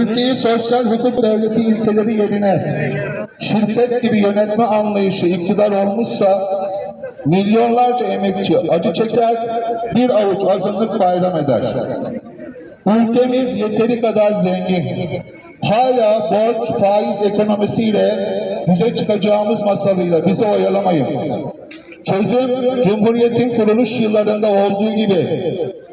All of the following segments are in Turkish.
Ülkeyi sosyal hukuk devleti ilkeleri yerine şirket gibi yönetme anlayışı iktidar olmuşsa milyonlarca emekçi acı çeker, bir avuç azınlık bayram eder. Ülkemiz yeteri kadar zengin. Hala borç, faiz ekonomisiyle bize çıkacağımız masalıyla bizi oyalamayın. Çözüm, Cumhuriyet'in kuruluş yıllarında olduğu gibi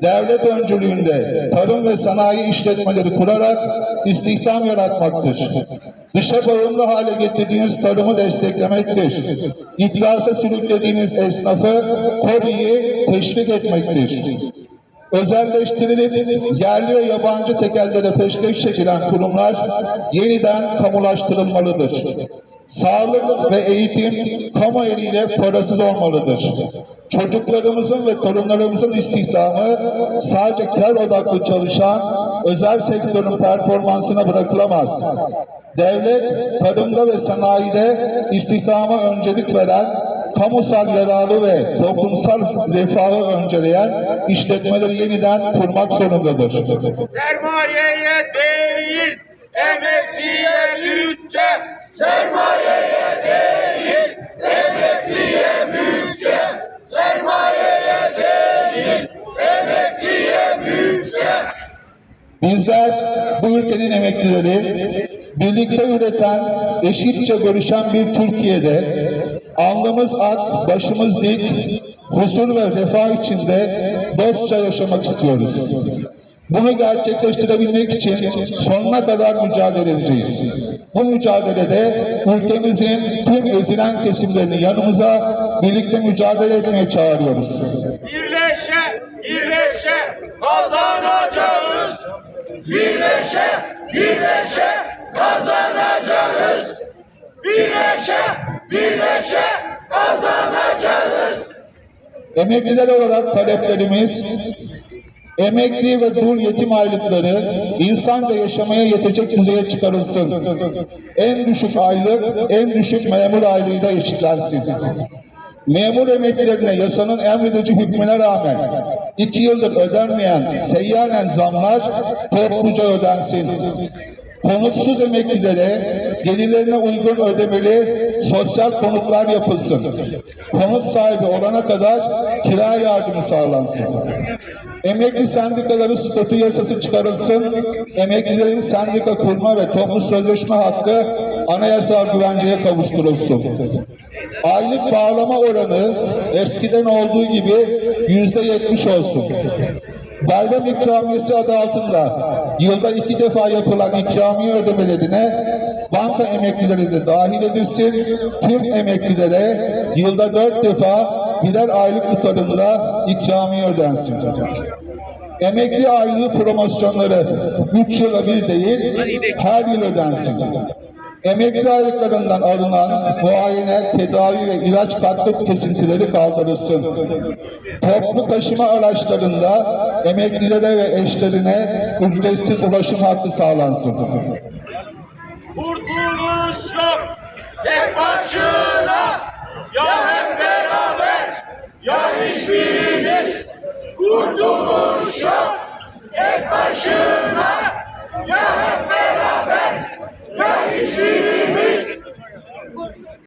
devlet öncülüğünde tarım ve sanayi işletmeleri kurarak istihdam yaratmaktır. Dışa bağımlı hale getirdiğiniz tarımı desteklemektir. İflasa sürüklediğiniz esnafı koruyu teşvik etmektir özelleştirilip yerli ve yabancı tekellere peşkeş çekilen kurumlar yeniden kamulaştırılmalıdır. Sağlık ve eğitim kamu eliyle parasız olmalıdır. Çocuklarımızın ve torunlarımızın istihdamı sadece kar odaklı çalışan özel sektörün performansına bırakılamaz. Devlet tarımda ve sanayide istihdama öncelik veren kamusal yararı ve toplumsal refahı önceleyen işletmeleri yeniden kurmak zorundadır. Sermayeye değil, emekliye bütçe. Sermayeye değil, emekliye bütçe. Sermayeye değil, emekliye bütçe. Bizler bu ülkenin emeklileri birlikte üreten, eşitçe görüşen bir Türkiye'de alnımız ak, başımız dik, huzur ve refah içinde dostça yaşamak istiyoruz. Bunu gerçekleştirebilmek için sonuna kadar mücadele edeceğiz. Bu mücadelede ülkemizin tüm ezilen kesimlerini yanımıza birlikte mücadele etmeye çağırıyoruz. Birleşe, birleşe kazanacağız. Birleşe, birleşe kazanacağız. Birleşe, birleşe kazanacağız. Emekliler olarak taleplerimiz, emekli ve dul yetim aylıkları insanca yaşamaya yetecek düzeye çıkarılsın. En düşük aylık, en düşük memur aylığıyla eşitlensin. Memur emeklilerine yasanın emredici hükmüne rağmen iki yıldır ödenmeyen seyyanen zamlar topluca ödensin. Konutsuz emeklilere gelirlerine uygun ödemeli sosyal konutlar yapılsın. Konut sahibi olana kadar kira yardımı sağlansın. Emekli sendikaları statü yasası çıkarılsın. Emeklilerin sendika kurma ve toplu sözleşme hakkı anayasal güvenceye kavuşturulsun. Aylık bağlama oranı eskiden olduğu gibi yüzde yetmiş olsun. Bayram ikramiyesi adı altında yılda iki defa yapılan ikramiye ödemelerine banka emeklileri de dahil edilsin. Tüm emeklilere yılda dört defa birer aylık tutarında ikramiye ödensin. Emekli aylığı promosyonları 3 yıla bir değil, her yıl ödensin. Emekli aylıklarından alınan muayene, tedavi ve ilaç katkı kesintileri kaldırılsın. Toplu taşıma araçlarında emeklilere ve eşlerine ücretsiz ulaşım hakkı sağlansın. Kurtuluş yok tek başına ya hep beraber ya hiçbirimiz kurtuluş yok